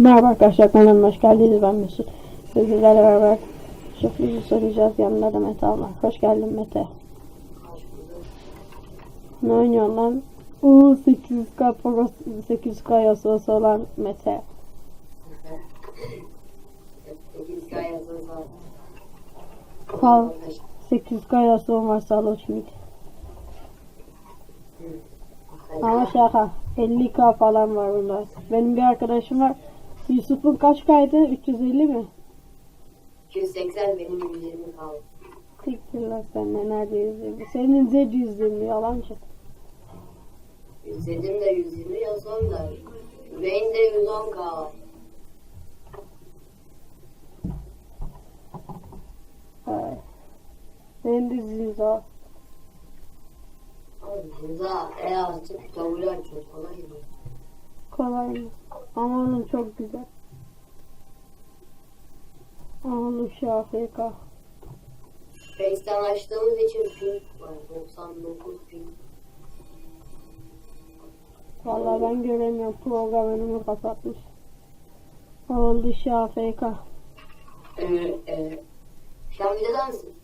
Merhaba arkadaşlar kanalıma hoş geldiniz ben Mesut. Sizlerle beraber şifreyi soracağız yanında da Mete var. Hoş geldin Mete. Ne oynuyorsun lan? Uuu 800k pro 800k yasası olan Mete. 8K yazılı var. Kal 800k yasası varsa al şimdi. Ama şaka 50k falan var bunlar. Benim bir arkadaşım var. Yusuf'un kaç kaydı? 350 mi? 280 benim 120 kaldı. Siktir lan sen de nerede 120? Senin Z 120 yalancı. 120 de 120 yazan da. Benim de 110 kaldı. Ay. Benim de Zinza. Abi ceza e açıp tavırı açıyor. Kolay mı? Kolay mı? Ama onun çok güzel. Ağlı şafika. Face'ten açtığımız için ping var. 99 ping. Vallahi ben göremiyorum. Program önümü kapatmış. Ağlı şafika. Ee, e, videoda mısın?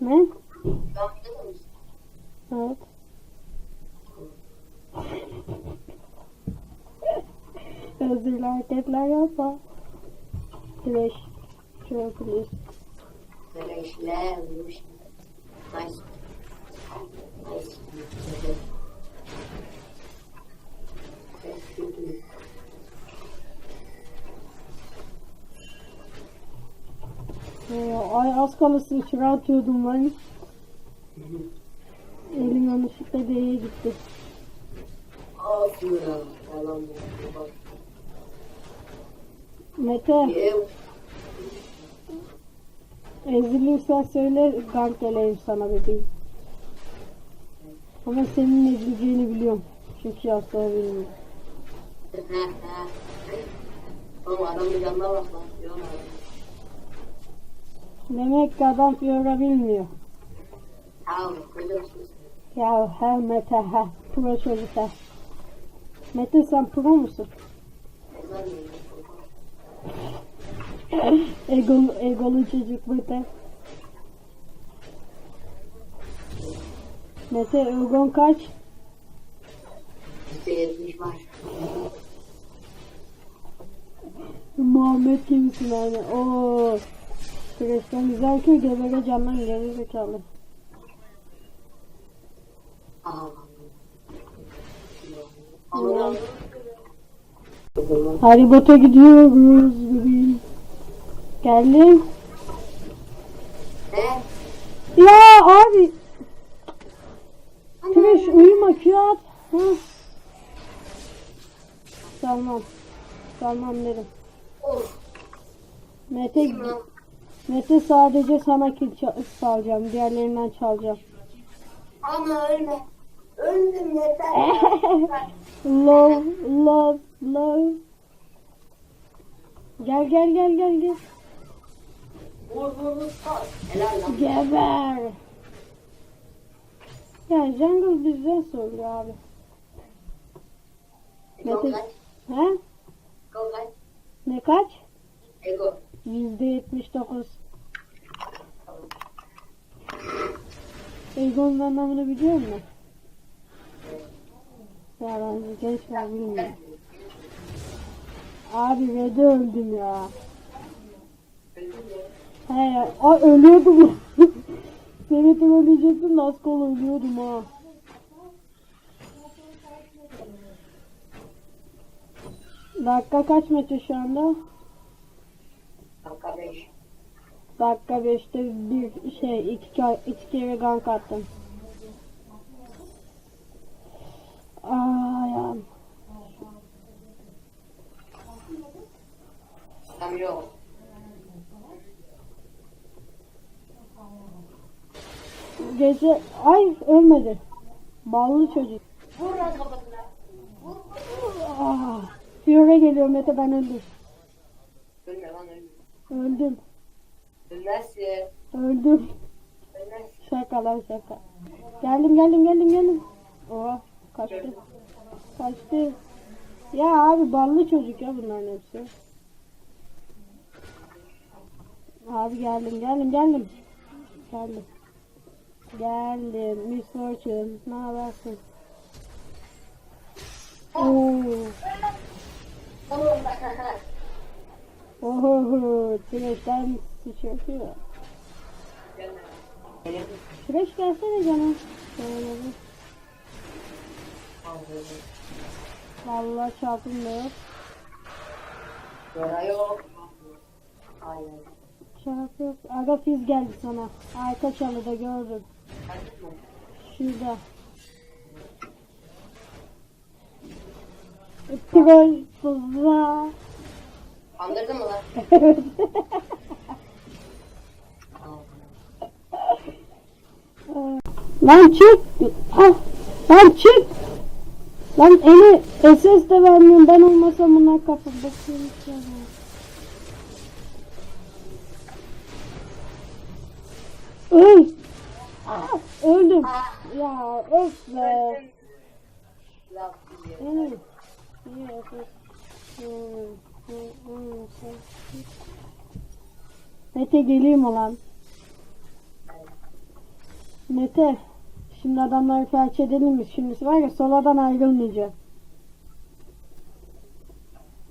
Ne? Videoda mısın? Evet. Güneş. Şöyle please. Böyle işler olmuş. Nice. Nice. Ee, ay az kalırsa içeri atıyordum ben. Elim yanlışlıkla D'ye gitti. Aferin. Yalan bu. Bak. Mete Ev. ezilirsen söyle gank geleyim sana bebeğim. Ama senin ezileceğini biliyorum. Çünkü yastığı bilmiyorum. Oğlum. Demek ki adam Fiora bilmiyor. Ya he Mete he. Pro çocuk he. Mete sen pro musun? Ezan mı? Egolu, egolu çocuk Mete. Mete Egon kaç? %70 var. Muhammed gibisin yani. Oo. Süreçten güzel ki gebere candan geri zekalı. Haribot'a gidiyoruz. Geldim. Ne? Ya abi. Güneş uyuma kağıt. Hı. Tamam dedim. Of. Mete, lan? Mete sadece sana kill ça- çalacağım. Diğerlerinden çalacağım. Ana ölme. Öldüm yeter. love, love, love. Gel gel gel gel gel. Vur vur vur. Sar. Helal lan. Geber. Ya jungle bizden soruyor abi. Ego kaç? He? Ego kaç? Ne kaç? Ego. Yüzde yetmiş dokuz. Egon'un anlamını biliyor musun? Ya ben genç var bilmiyorum. Abi Red'e öldüm ya. Ya. Aa ölüyordum. Seni trolleyecektim de az kala ölüyordum ha. Dakika kaç metre şu anda? Dakika 5. Dakika 5'te bir şey iki, iki kere gank attım. Aa ya. Tam yok. Gece ay ölmedi. Ballı çocuk. Vur lan kafasına. Aa, Fiore geliyor Mete ben öldüm. Ölme lan ölme. Öldüm. Ölmezsin. Öldüm. Ölmezsin. Şaka lan şaka. Geldim geldim geldim geldim. Oh kaçtı. Kaçtı. Ya abi ballı çocuk ya bunların hepsi. Abi geldim geldim geldim. Geldim. Geldim. Miss Fortune. Ne habersin? Oo. Oho. Süreçten sıçratıyor. Süreç gelsene canım. Şöyle bir. Vallahi çarpım da yok. Yara yok. Aynen. Çarp yok. Aga fiz geldi sana. Arka çalıda gördüm. Şurada. Troll tuzla. Kandırdın mı lan? Evet. Lan çık. Ah, lan çık. Lan eli SS de vermiyorum. Ben olmasam bunlar kapı bakıyorum. Öl. Ah, öldüm. Ya öf be. Sen- Mete geleyim ulan. Mete. Şimdi adamları felç edelim mi? Şimdi var ya soladan ayrılmayacağım.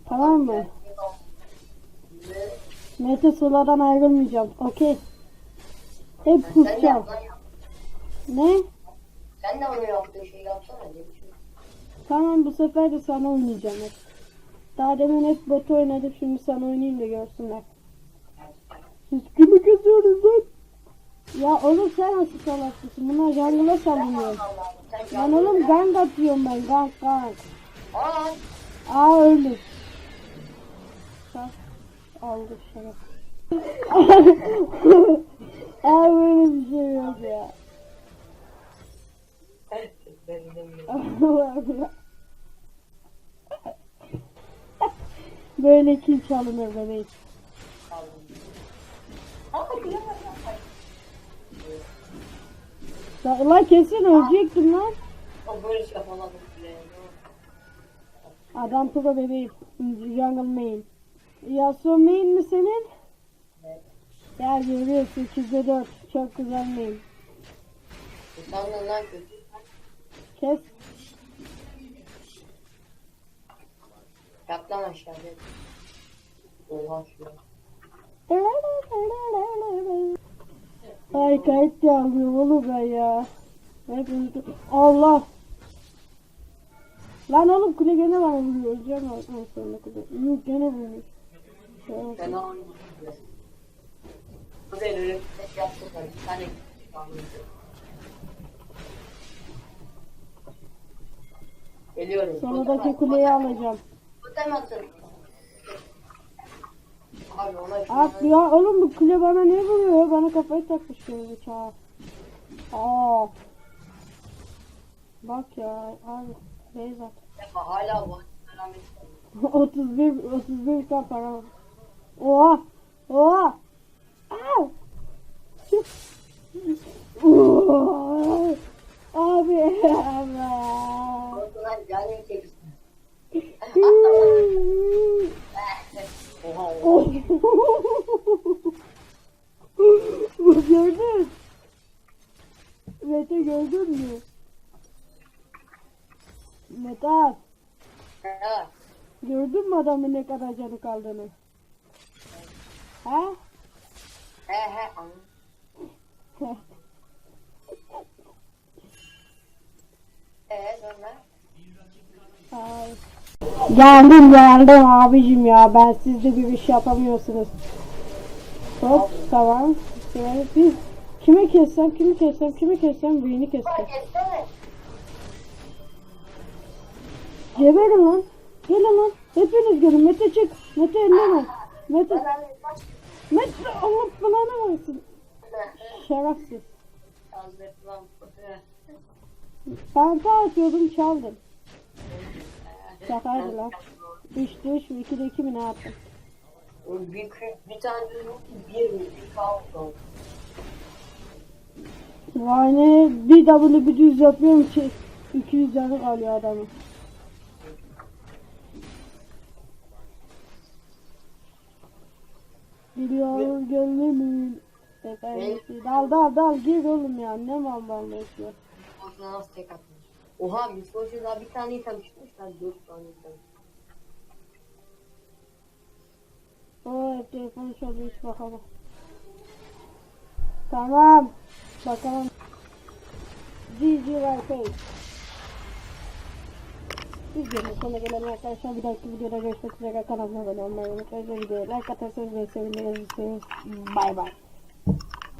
Tamam mı? Mete soladan ayrılmayacağım. Okey. Hep pusacağım. Ne? Sen de onu yaptığın şeyi yapsana. Ne biçim? Tamam bu sefer de sana oynayacağım hep. Daha demin hep botu oynadık şimdi sana oynayayım da görsünler. Siz kimi kesiyorsunuz lan? Ya oğlum sen nasıl salaksın? Bunlar jungle'a sen Lan oğlum gank atıyorum ben gank gank. Aa, Aa öldü. Aldı şeref. Aa böyle bir şey yok ya. böyle kill çalınır bebeğim. Ya, Lan kesin ölecektim lan. O böyle şey yapamadım bile. Adam pro bebeğim. Jungle main. Yasuo main mi senin? Evet. Ya görüyorsun 2'de 4. Çok güzel main. Sandın lan kötü. Kes. Yap lan aşağıya. Oha şu. Ay kayıt yazıyor oğlum ben ya. Hep unuttum. Allah. Lan oğlum kule gene bana vuruyor. Öleceğim ben en sonunda kule. Yok gene vuruyor. Fena oynadım. Bu da öyle bir tek yaptım bir tane Geliyorum. Sonundaki kuleyi alacağım. Totem atın. Abi ona At ya oğlum bu kule bana ne vuruyor? Bana kafayı takmış şimdi bıçağı. Aa. Bak ya abi. Beyzat. Yapma, hala bu. Selamet. 31 31 kan para var. Oha. Oha. Aa. Oha. Abi. Abi. Korkular canını çeksin. Oha oha. Oh. Bu gördün. Mü? Mete Ha, gördün mü adamın ne kadar canı kaldığını? Ha? he he. Ee sonra? Ay. Geldim geldim abicim ya ben sizde bir iş yapamıyorsunuz. Hop tamam. Şöyle bir kime kessem kimi kessem kimi kessem kessem. Kessene. Geberin lan. Gelin lan. Hepiniz gelin. Mete çık. Mete elleme. Mete. Mete Allah belanı versin. Şerefsiz. Ben ta atıyordum çaldım. Şakaydı lan. 3'te 3 mü 2'de 2 mi ne yaptım? Bir, bir tane yok bir? Bir kaos ne bir W bir düz yapıyorum ki 200 canı kalıyor adamın. Biliyor gönlümün efendisi. Dal dal dal gir oğlum ya. Ne mal mal yaşıyor. Ortada nasıl tek atmış? Oha Misfortune'da daha bir tane item çıkmış lan dört tane item. O hep telefonu çalıyor hiç bakalım. Tamam. Bakalım. GG Rampage. Videonun sonuna gelen arkadaşlar bir dahaki videoda görüşmek üzere kanalıma abone olmayı unutmayın. Videoya like atarsanız beni seviniriz. Bay bay.